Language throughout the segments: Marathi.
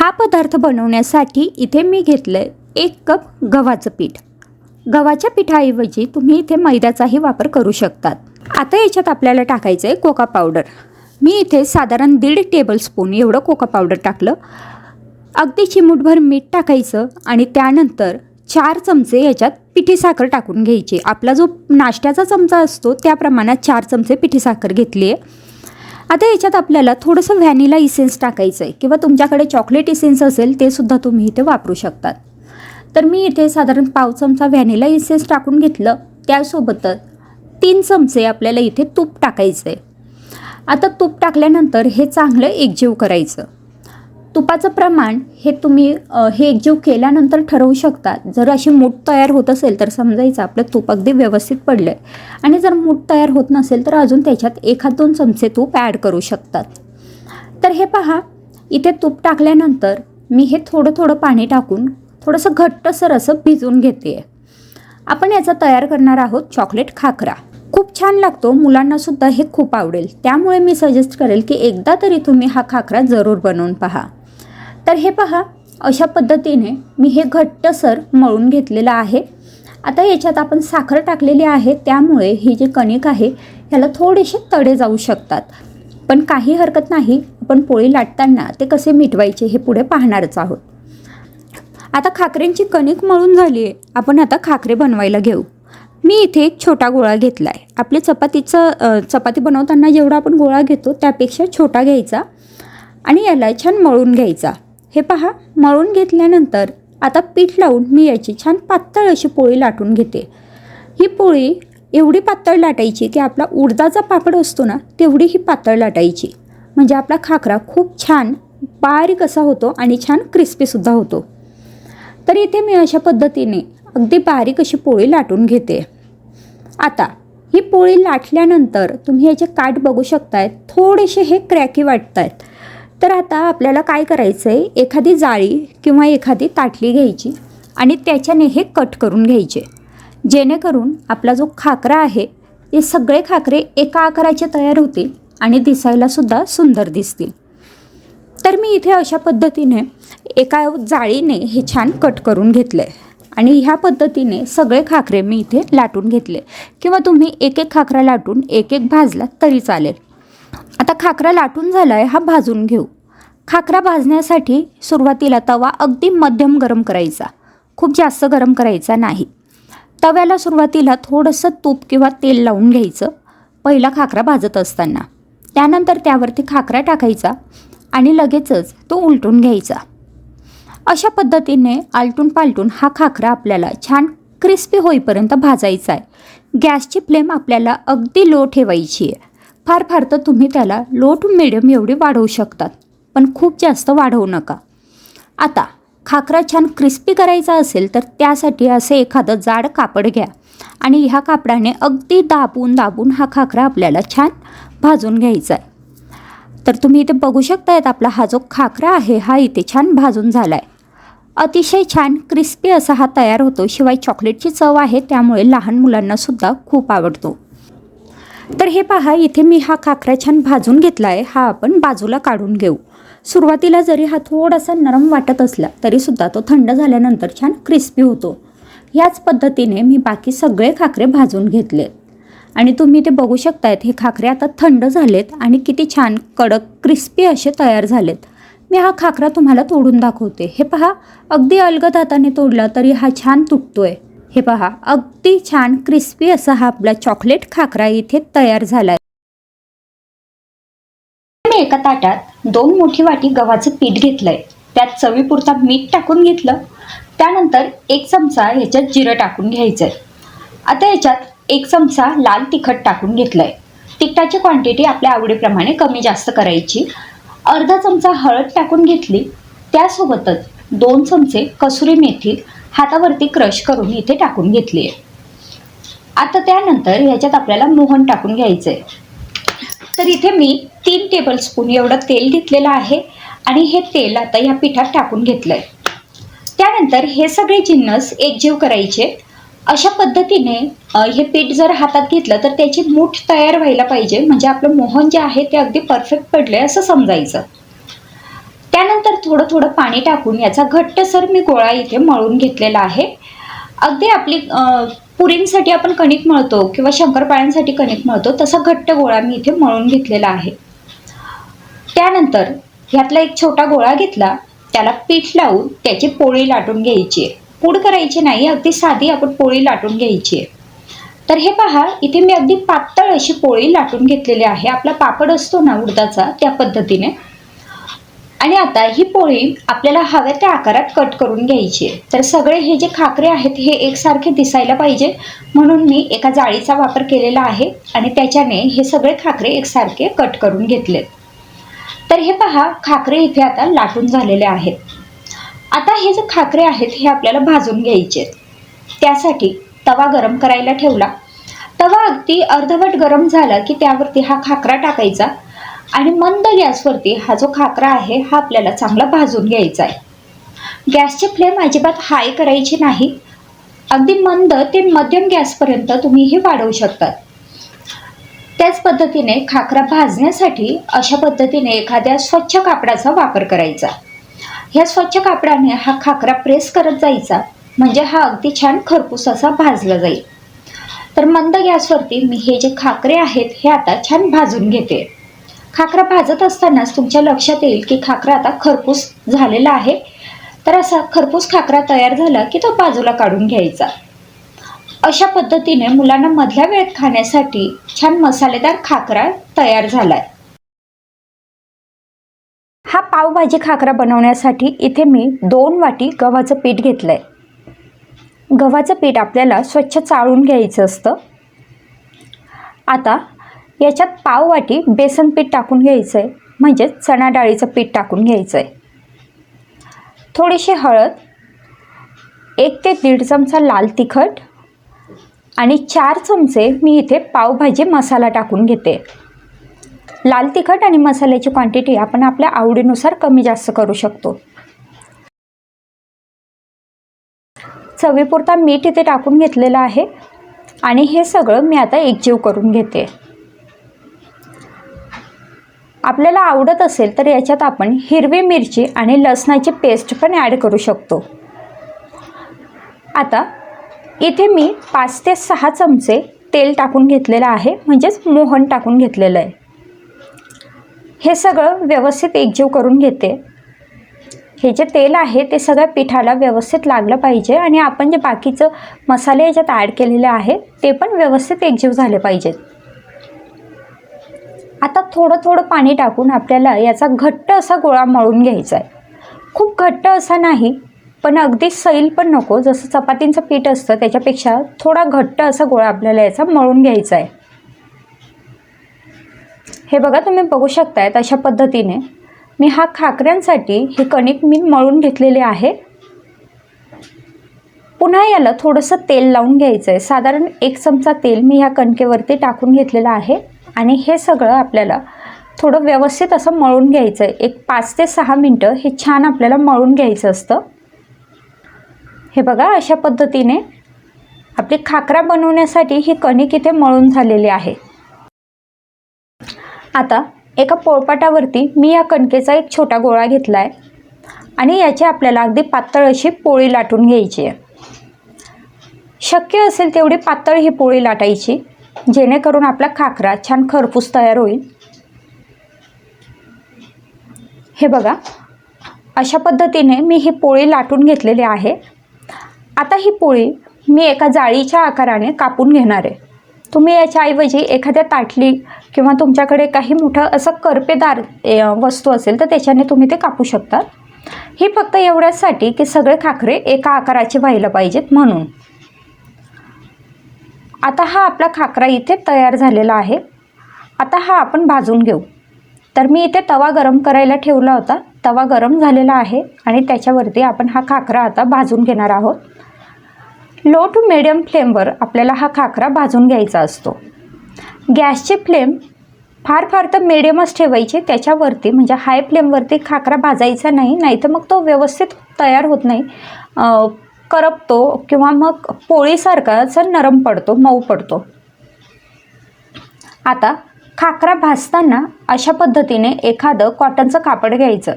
हा पदार्थ बनवण्यासाठी इथे मी घेतलं आहे एक कप गव्हाचं पीठ. गव्हाच्या पिठाऐवजी तुम्ही इथे मैद्याचाही वापर करू शकतात. आता याच्यात आपल्याला टाकायचं आहे कोका पावडर. मी इथे साधारण दीड टेबलस्पून एवढं कोका पावडर टाकलं. अगदी चिमूटभर मीठ टाकायचं आणि त्यानंतर चार चमचे याच्यात पिठी साखर टाकून घ्यायची. आपला जो नाश्त्याचा चमचा असतो त्या प्रमाणात चार चमचे पिठी साखर घेतली आहे आता याच्यात आपल्याला थोडंसं व्हॅनिला इसेन्स टाकायचं आहे किंवा तुमच्याकडे चॉकलेट इसेन्स असेल ते सुद्धा तुम्ही इथे वापरू शकतात. तर मी इथे साधारण पाव चमचा व्हॅनिला इसेन्स टाकून घेतलं. त्यासोबतच तीन चमचे आपल्याला इथे तूप टाकायचं आहे आता तूप टाकल्यानंतर हे चांगलं एकजीव करायचं. तुपाचं प्रमाण हे तुम्ही हे एकजीव केल्यानंतर ठरवू शकता. जर अशी मूठ तयार होत असेल तर समजायचं आपलं तूप अगदी व्यवस्थित पडलं आहे आणि जर मूठ तयार होत नसेल तर अजून त्याच्यात एखाद दोन चमचे तूप ॲड करू शकतात. तर हे पहा इथे तूप टाकल्यानंतर मी हे थोडं थोडं पाणी टाकून थोडंसं घट्टसर असं भिजवून घेते आहे आपण याचा तयार करणार आहोत चॉकलेट खाकरा. खूप छान लागतो मुलांनासुद्धा हे खूप आवडेल. त्यामुळे मी सजेस्ट करेल की एकदा तरी तुम्ही हा खाकरा जरूर बनवून पहा. तर हे पहा अशा पद्धतीने मी हे घट्टसर मळून घेतलेलं आहे. आता याच्यात आपण साखर टाकलेली आहे त्यामुळे ही जी कणिक आहे ह्याला थोडेसे तडे जाऊ शकतात. पण काही हरकत नाही आपण पोळी लाटताना ते कसे मिटवायचे हे पुढे पाहणारच आहोत. आता खाकरेंची कणिक मळून झाली आहे आपण आता खाकरे बनवायला घेऊ. मी इथे एक छोटा गोळा घेतला आहे आपले चपातीचं चपाती बनवताना जेवढा आपण गोळा घेतो त्यापेक्षा छोटा घ्यायचा आणि याला छान मळून घ्यायचा. हे पहा मळून घेतल्यानंतर आता पीठ लावून मी याची छान पातळ अशी पोळी लाटून घेते. ही पोळी एवढी पातळ लाटायची की आपला उडदाचा पापड असतो ना तेवढी ही पातळ लाटायची. म्हणजे आपला खाकरा खूप छान बारीक असा होतो आणि छान क्रिस्पीसुद्धा होतो. तर इथे मी अशा पद्धतीने अगदी बारीक अशी पोळी लाटून घेते. आता ही पोळी लाटल्यानंतर तुम्ही याचे काठ बघू शकताय थोडेसे हे क्रॅकी वाटत आहेत तर आता आपल्याला काय करायचं आहे एखादी जाळी किंवा एखादी ताटली घ्यायची आणि त्याच्याने हे कट करून घ्यायचे. जेणेकरून आपला जो खाकरा आहे ते सगळे खाकरे एका आकाराचे तयार होतील आणि दिसायलासुद्धा सुंदर दिसतील. तर मी इथे अशा पद्धतीने एका जाळीने हे छान कट करून घेतलं आहे आणि ह्या पद्धतीने सगळे खाकरे मी इथे लाटून घेतले. किंवा तुम्ही एक एक खाकरा लाटून एक एक भाजला तरी चालेल. आता खाकरा लाटून झाला आहे हा भाजून घेऊ. खाकरा भाजण्यासाठी सुरुवातीला तवा अगदी मध्यम गरम करायचा. खूप जास्त गरम करायचा नाही. तव्याला सुरुवातीला थोडंसं तूप किंवा तेल लावून घ्यायचं. पहिला खाकरा भाजत असताना. त्यानंतर त्यावरती खाकरा टाकायचा आणि लगेचच तो उलटून घ्यायचा. अशा पद्धतीने आलटून पालटून हा खाकरा आपल्याला छान क्रिस्पी होईपर्यंत भाजायचा आहे. गॅसची फ्लेम आपल्याला अगदी लो ठेवायची आहे. फार फार तर तुम्ही त्याला लो टू मिडियम एवढी वाढवू शकतात पण खूप जास्त वाढवू नका. आता खाकरा छान क्रिस्पी करायचा असेल तर त्यासाठी असे एखादं जाड कापड घ्या आणि ह्या कापडाने अगदी दाबून दाबून हा खाकरा आपल्याला छान भाजून घ्यायचा आहे. तर तुम्ही इथे बघू शकतायत आपला हा जो खाकरा आहे हा इथे छान भाजून झाला आहे अतिशय छान क्रिस्पी असा हा तयार होतो शिवाय चॉकलेटची चव आहे त्यामुळे लहान मुलांनासुद्धा खूप आवडतो. तर हे पहा इथे मी हा खाकरा छान भाजून घेतला आहे हा आपण बाजूला काढून घेऊ. सुरुवातीला जरी हा थोडासा नरम वाटत असला तरीसुद्धा तो थंड झाल्यानंतर छान क्रिस्पी होतो. याच पद्धतीने मी बाकी सगळे खाकरे भाजून घेतलेत आणि तुम्ही ते बघू शकतायत हे खाकरे आता थंड झालेत आणि किती छान कडक क्रिस्पी असे तयार झालेत. मी हा खाकरा तुम्हाला तोडून दाखवते. हे पहा अगदी अलगद हाताने तोडला तरी हा छान तुटतोय. हे पहा अगदी छान क्रिस्पी असा हा आपला चॉकलेट खाकरा इथे तयार झाला मी एका ताटात दोन मोठी वाटी गव्हाचं पीठ घेतलंय. त्यात चवीपुरता मीठ टाकून घेतलं. त्यानंतर एक चमचा ह्याच्यात जिरं टाकून घ्यायचंय. आता ह्याच्यात एक चमचा लाल तिखट टाकून घेतलंय. तिखटाची क्वांटिटी आपल्या आवडीप्रमाणे कमी जास्त करायची. अर्धा चमचा हळद टाकून घेतली. त्यासोबतच दोन चमचे कसुरी मेथी हातावरती क्रश करून इथे टाकून घेतली आहे आता त्यानंतर ह्याच्यात आपल्याला मोहन टाकून घ्यायचं आहे तर इथे मी तीन टेबलस्पून एवढं तेल घेतलेलं आहे आणि हे तेल आता या पिठात टाकून घेतलं आहे त्यानंतर हे सगळे जिन्नस एकजीव करायचे. अशा पद्धतीने हे पीठ जर हातात घेतलं तर त्याची मूठ तयार व्हायला पाहिजे. म्हणजे आपलं मोहन जे आहे ते अगदी परफेक्ट पडलं आहे असं समजायचं. त्यानंतर थोडं थोडं पाणी टाकून याचा घट्टसर मी गोळा इथे मळून घेतलेला आहे. अगदी आपली पुरींसाठी आपण कणिक मळतो किंवा शंकरपाळ्यांसाठी कणिक मळतो तसा घट्ट गोळा मी इथे मळून घेतलेला आहे. त्यानंतर ह्यातला एक छोटा गोळा घेतला त्याला पीठ लावून त्याची पोळी लाटून घ्यायची आहे. पूड करायची नाही अगदी साधी आपण पोळी लाटून घ्यायची आहे. तर हे पहा इथे मी अगदी पातळ अशी पोळी लाटून घेतलेली आहे. आपला पापड असतो ना उडदाचा त्या पद्धतीने. आणि आता ही पोळी आपल्याला हव्या त्या आकारात कट करून घ्यायची आहे. तर सगळे हे जे खाकरे आहेत हे एकसारखे दिसायला पाहिजे. म्हणून मी एका जाळीचा वापर केलेला आहे आणि त्याच्याने हे सगळे खाकरे एकसारखे कट करून घेतलेत. तर हे पहा खाकरे इथे आता लाटून झालेले आहेत. आता हे जे खाकरे आहेत हे आपल्याला भाजून घ्यायचे आहेत. त्यासाठी तवा गरम करायला ठेवला. तवा अगदी अर्धवट गरम झाला की त्यावरती हा खाकरा टाकायचा. आणि मंद गॅसवरती हा जो खाकरा आहे हा आपल्याला चांगला भाजून घ्यायचा आहे. गॅसची फ्लेम अजिबात हाय करायची नाही. अगदी मंद ते मध्यम गॅसपर्यंत तुम्ही हे वाढवू शकतात. त्याच पद्धतीने खाकरा भाजण्यासाठी अशा पद्धतीने एखाद्या स्वच्छ कापडाचा वापर करायचा. ह्या स्वच्छ कापडाने हा खाकरा प्रेस करत जायचा म्हणजे हा अगदी छान खरपूस असा भाजला जाईल. तर मंद गॅसवरती मी हे जे खाकरे आहेत हे आता छान भाजून घेते. खाकरा भाजत असतानाच तुमच्या लक्षात येईल की खाकरा आता खरपूस झालेला आहे. तर असा खरपूस खाकरा तयार झाला की तो बाजूला काढून घ्यायचा. अशा पद्धतीने मुलांना मधल्या वेळेत खाण्यासाठी छान मसालेदार खाकरा तयार झालाय. हा पावभाजी खाकरा बनवण्यासाठी इथे मी दोन वाटी गव्हाचं पीठ घेतलंय. गव्हाचं पीठ आपल्याला स्वच्छ चाळून घ्यायचं असतं. आता याच्यात पाव वाटी बेसन पीठ टाकून घ्यायचं आहे म्हणजेच चणा डाळीचं पीठ टाकून घ्यायचं आहे थोडीशी हळद एक ते दीड चमचा लाल तिखट आणि चार चमचे मी इथे पावभाजी मसाला टाकून घेते. लाल तिखट आणि मसाल्याची क्वांटिटी आपण आपल्या आवडीनुसार कमी जास्त करू शकतो. चवीपुरता मीठ इथे टाकून घेतलेलं आहे आणि हे सगळं मी आता एकजीव करून घेते. आपल्याला आवडत असेल तर याच्यात आपण हिरवी मिरची आणि लसणाची पेस्ट पण ॲड करू शकतो. आता इथे मी पाच ते सहा चमचे तेल टाकून घेतलेलं आहे म्हणजेच मोहन टाकून घेतलेलं आहे. हे सगळं व्यवस्थित एकजीव करून घेते. हे जे तेल आहे ते सगळ्या पिठाला व्यवस्थित लागलं पाहिजे आणि आपण जे बाकीचं मसाले याच्यात ॲड केलेले आहे ते पण व्यवस्थित एकजीव झाले पाहिजेत. आता थोडं थोडं पाणी टाकून आपल्याला याचा घट्ट असा गोळा मळून घ्यायचा आहे. खूप घट्ट असा नाही पण अगदी सैल पण नको. जसं चपातींचं पीठ असतं त्याच्यापेक्षा थोडा घट्ट असा गोळा आपल्याला याचा मळून घ्यायचा आहे. हे बघा तुम्ही बघू शकतायत अशा पद्धतीने मी हा खाकऱ्यांसाठी हे कणिक मी मळून घेतलेले आहे. पुन्हा याला थोडंसं तेल लावून घ्यायचं आहे साधारण एक चमचा तेल मी ह्या कणकेवरती टाकून घेतलेलं आहे. आणि हे सगळं आपल्याला थोडं व्यवस्थित असं मळून घ्यायचं आहे एक पाच ते सहा मिनटं हे छान आपल्याला मळून घ्यायचं असतं. हे बघा अशा पद्धतीने आपली खाकरा बनवण्यासाठी ही कणिक इथे मळून झालेली आहे. आता एका पोळपाटावरती मी या कणकेचा एक छोटा गोळा घेतला आहे आणि याची आपल्याला अगदी पातळ अशी पोळी लाटून घ्यायची आहे. शक्य असेल तेवढी पातळ ही पोळी लाटायची. जेणेकरून आपला खाकरा छान खरपूस तयार होईल. हे बघा अशा पद्धतीने मी ही पोळी लाटून घेतलेली आहे. आता ही पोळी मी एका जाळीच्या आकाराने कापून घेणार आहे. तुम्ही याच्याऐवजी एखाद्या ताटली किंवा तुमच्याकडे काही मोठं असं करपेदार वस्तू असेल तर त्याच्याने तुम्ही ते कापू शकता. ही फक्त एवढ्यासाठी की सगळे खाकरे एका आकाराचे व्हायला पाहिजेत म्हणून. आता हा आपला खाकरा इथे तयार झालेला आहे. आता हा आपण भाजून घेऊ. तर मी इथे तवा गरम करायला ठेवला होता. तवा गरम झालेला आहे आणि त्याच्यावरती आपण हा खाकरा आता भाजून घेणार आहोत. लो टू मिडियम फ्लेमवर आपल्याला हा खाकरा भाजून घ्यायचा असतो. गॅसची फ्लेम फार फार तर मिडियमच ठेवायची. त्याच्यावरती म्हणजे हाय फ्लेमवरती खाकरा भाजायचा नाही नाही तर मग तो व्यवस्थित तयार होत नाही. करपतो किंवा मग पोळीसारखा असा नरम पडतो मऊ पडतो. आता खाकरा भाजताना अशा पद्धतीने एखादं कॉटनचं कापड घ्यायचं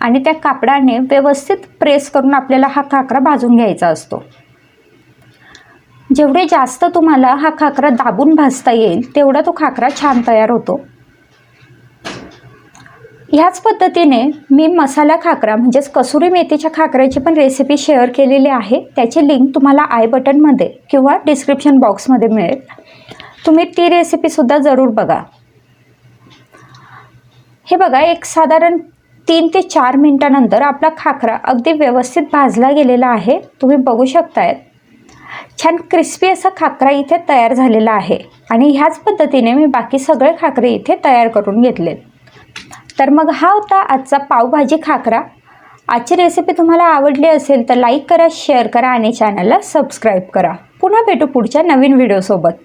आणि त्या कापडाने व्यवस्थित प्रेस करून आपल्याला हा खाकरा भाजून घ्यायचा असतो. जेवढे जास्त तुम्हाला हा खाकरा दाबून भाजता येईल तेवढा तो खाकरा छान तयार होतो. ह्याच पद्धतीने मी मसाला खाकरा म्हणजेच कसुरी मेथीच्या खाकऱ्याची पण रेसिपी शेअर केलेली आहे. त्याची लिंक तुम्हाला आय बटनमध्ये किंवा डिस्क्रिप्शन बॉक्समध्ये मिळेल. तुम्ही ती रेसिपीसुद्धा जरूर बघा. हे बघा एक साधारण तीन ते चार मिनटानंतर आपला खाकरा अगदी व्यवस्थित भाजला गेलेला आहे. तुम्ही बघू शकताय छान क्रिस्पी असा खाकरा इथे तयार झालेला आहे. आणि ह्याच पद्धतीने मी बाकी सगळे खाकरे इथे तयार करून घेतलेत. तर मग हा होता आजचा पावभाजी खाकरा. आजची रेसिपी तुम्हाला आवडली असेल तर लाईक करा शेअर करा आणि चॅनलला सबस्क्राईब करा. पुन्हा भेटू पुढच्या नवीन व्हिडिओसोबत